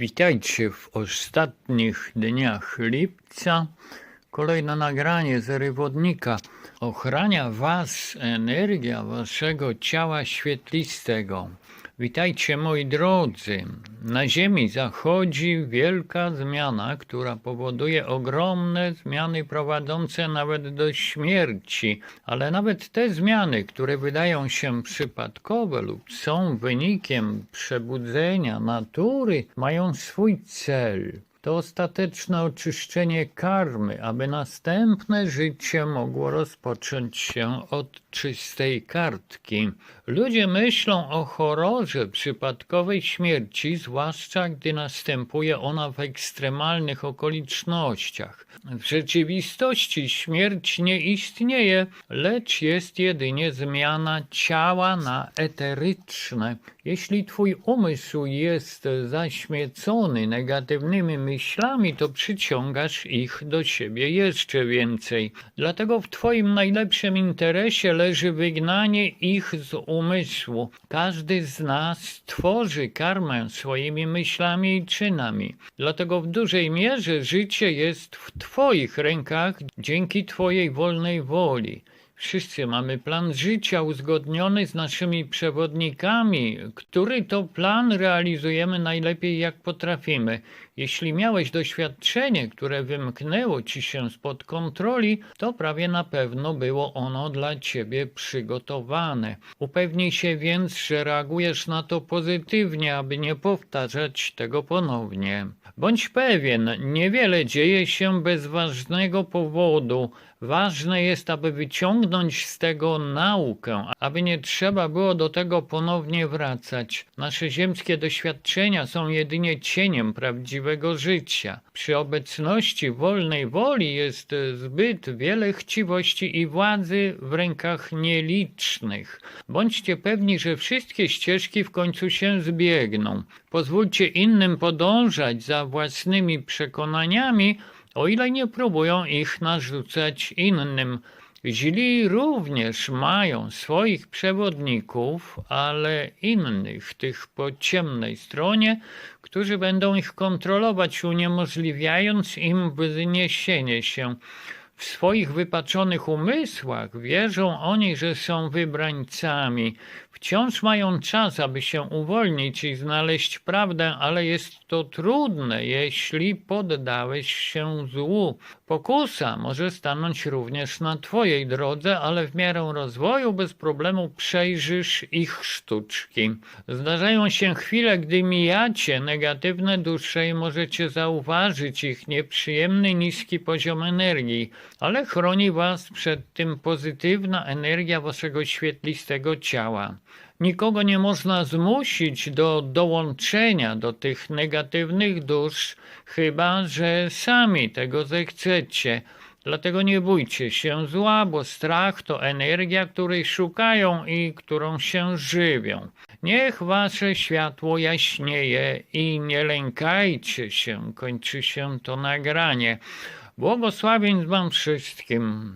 Witajcie w ostatnich dniach lipca. Kolejne nagranie z rywodnika. Ochrania Was energia Waszego ciała świetlistego. Witajcie moi drodzy. Na Ziemi zachodzi wielka zmiana, która powoduje ogromne zmiany prowadzące nawet do śmierci. Ale nawet te zmiany, które wydają się przypadkowe lub są wynikiem przebudzenia natury, mają swój cel. To ostateczne oczyszczenie karmy, aby następne życie mogło rozpocząć się od czystej kartki. Ludzie myślą o horrorze przypadkowej śmierci, zwłaszcza gdy następuje ona w ekstremalnych okolicznościach. W rzeczywistości śmierć nie istnieje, lecz jest jedynie zmiana ciała na eteryczne. Jeśli twój umysł jest zaśmiecony negatywnymi myślami, to przyciągasz ich do siebie jeszcze więcej. Dlatego w twoim najlepszym interesie leży wygnanie ich z umysłu. Każdy z nas tworzy karmę swoimi myślami i czynami. Dlatego w dużej mierze życie jest w Twoich rękach dzięki Twojej wolnej woli. Wszyscy mamy plan życia uzgodniony z naszymi przewodnikami, który to plan realizujemy najlepiej jak potrafimy. Jeśli miałeś doświadczenie, które wymknęło ci się spod kontroli, to prawie na pewno było ono dla ciebie przygotowane. Upewnij się więc, że reagujesz na to pozytywnie, aby nie powtarzać tego ponownie. Bądź pewien, niewiele dzieje się bez ważnego powodu. Ważne jest, aby wyciągnąć z tego naukę, aby nie trzeba było do tego ponownie wracać. Nasze ziemskie doświadczenia są jedynie cieniem prawdziwego życia. Przy obecności wolnej woli jest zbyt wiele chciwości i władzy w rękach nielicznych. Bądźcie pewni, że wszystkie ścieżki w końcu się zbiegną. Pozwólcie innym podążać za własnymi przekonaniami, o ile nie próbują ich narzucać innym. Źli również mają swoich przewodników, ale innych, tych po ciemnej stronie, którzy będą ich kontrolować, uniemożliwiając im wzniesienie się. W swoich wypaczonych umysłach wierzą oni, że są wybrańcami. Wciąż mają czas, aby się uwolnić i znaleźć prawdę, ale jest to trudne, jeśli poddałeś się złu. Pokusa może stanąć również na Twojej drodze, ale w miarę rozwoju bez problemu przejrzysz ich sztuczki. Zdarzają się chwile, gdy mijacie negatywne dusze i możecie zauważyć ich nieprzyjemny, niski poziom energii, ale chroni Was przed tym pozytywna energia Waszego świetlistego ciała. Nikogo nie można zmusić do dołączenia do tych negatywnych dusz, chyba że sami tego zechcecie. Dlatego nie bójcie się zła, bo strach to energia, której szukają i którą się żywią. Niech wasze światło jaśnieje i nie lękajcie się, kończy się to nagranie. Błogosławień wam wszystkim.